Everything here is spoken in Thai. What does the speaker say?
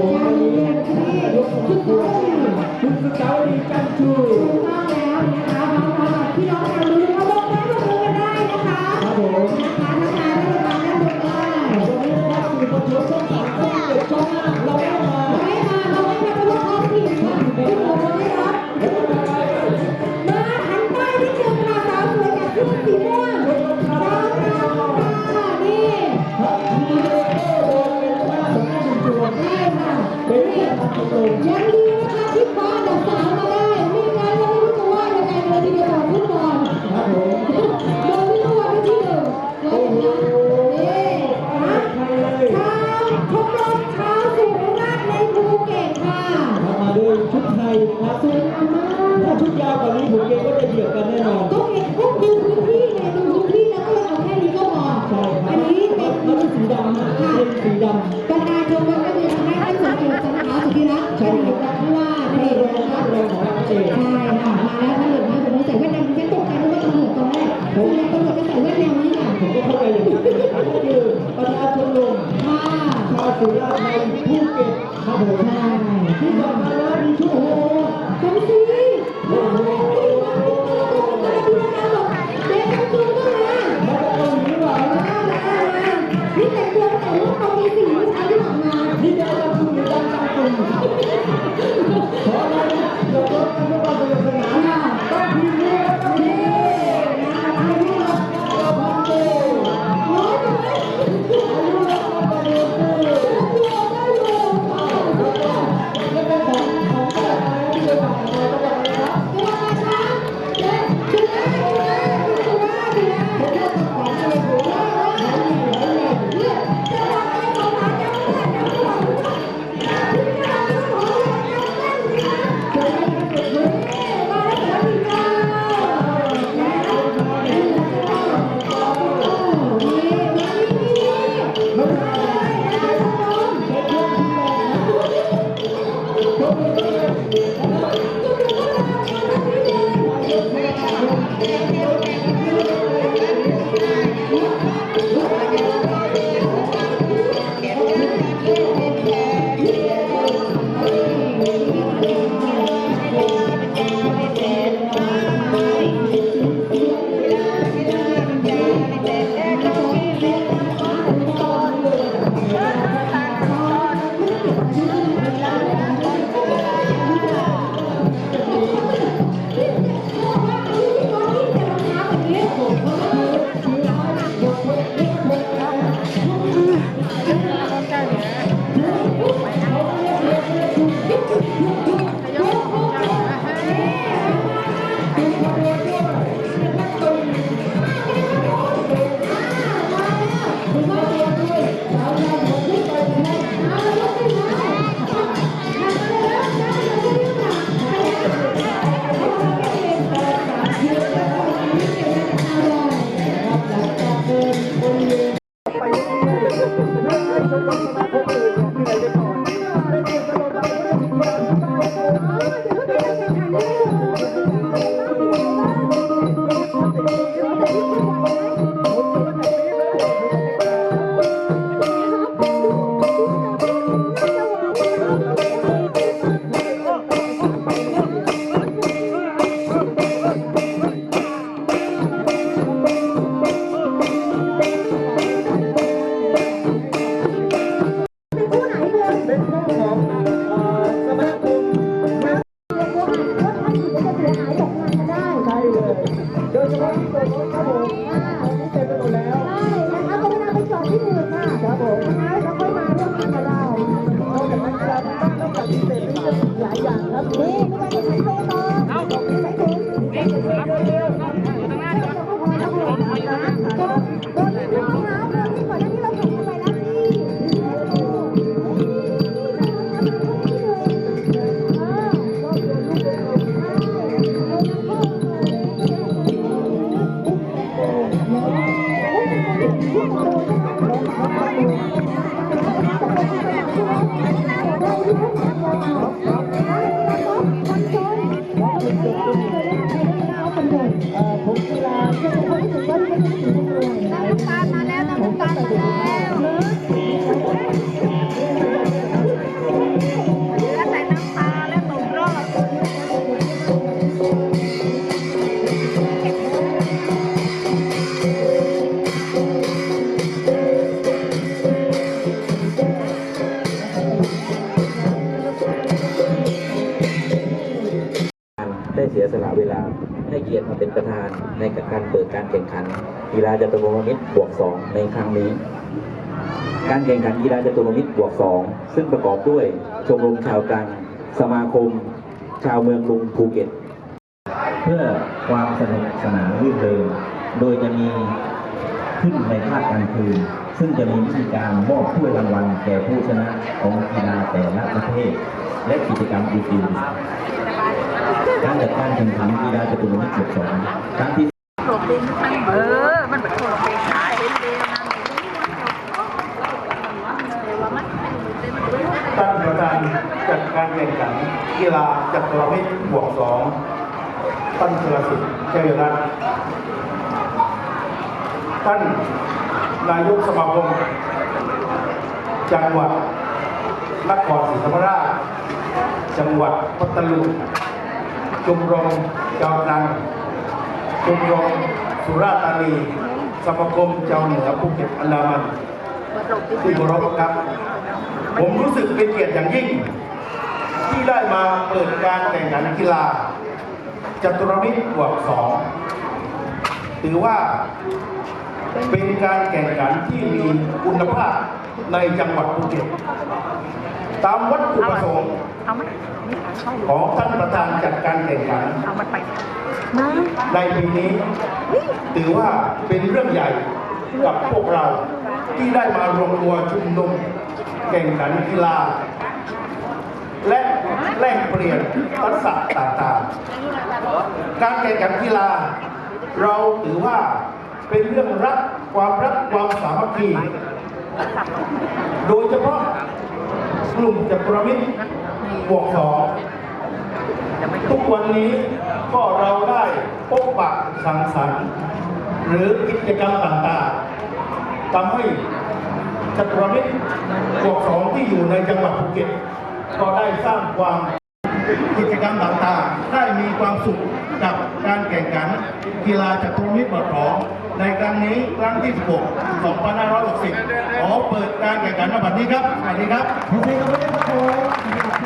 Thank you. ยอมประธานชมรมนักเรียนคณะท่านสมเกียรติสังขาสุธิรักษ์เป็นผู้ว่าพระเอกนะครับใช่ค่ะมาแล้วท่านหลวงพ่ผมใส่แว่นดำฉันตกใจเพราะว่าตำรวจตอนแรกผมเป็ตำรวจก็ใส่แว่นแนวนี้ค่ะผมก็เข้าไปเลยคือประธานชนลมค่ะชาวสุราษฎร์ใภูเก็ตครับผม Música acabou. ละเวลาให้เกียรติมาเป็นประธานในการเปิดการแข่งขันกีฬาจตุรมิตรบวก 2 ในครั้งนี้ การแข่งขันกีฬาจตุรมิตรบวก 2 ซึ่งประกอบด้วยชมรมชาวตรังสมาคม ชาวเมืองลุงภูเก็ต เพื่อความสนุกสนานรื่นเริงโดยจะมีขึ้นในภาคกลางคืน ซึ่งจะมีวิธีการมอบถ้วยรางวัลแก่ผู้ชนะของกีฬาแต่ละประเภทและกิจกรรมอื่นๆ การจัดการแข่งขันกีฬาจตุรมิตรบวกสองครั้งที่เออ มันเป็นคนเป็นขายเรียนท่านประธานจัดการแข่งขันกีฬาจักรมิตรบวกสองท่านเฉลิมสิทธิ์เจริญรัตน์ท่านนายกสมาคมจังหวัดนครศรีธรรมราช จังหวัดพัทลุง ชมรมเจ้าตรังชมรมสุราษฎร์ธานีสมาคมเจ้าเหนือภูเก็ตอันดามันที่เคารพครับ ผมรู้สึกเป็นเกียรติอย่างยิ่ง ที่ได้มาเปิดการแข่งขันกีฬาจตุรมิตรบวกสองถือว่าเป็นการแข่งขันที่มีคุณภาพในจังหวัดภูเก็ต ตามวัตถุประสงค์ ข้าของท่านประธานจัดการแข่งขันเอามันไปมาในปีนี้ ถือว่าเป็นเรื่องใหญ่กับพวกเราที่ได้มารวมตัวชุมนุมแข่งขันกีฬา และแลกเปลี่ยนทักษะต่างๆ การแข่งขันกีฬา เราถือว่าเป็นเรื่องรักความรักความสามัคคีโดยเฉพาะกลุ่มจักรมิตรบวกสอง ทุกวันนี้ก็เราได้พบปะสังสรรค์หรือกิจกรรมต่างๆทำให้จักรมิตรบวกสองที่อยู่ในจังหวัดภูเก็ต ก็ได้สร้างความกิจกรรมต่างๆ ได้มีความสุขกับการแข่งขันกีฬาจักรมิตรบวกสองในครั้งนี้ครั้งที่ 16 2560 ขอเปิดการแข่งขันในวันนี้ครับสวัสดีครับขอเสียงปรบมือให้กับผมสำหรับ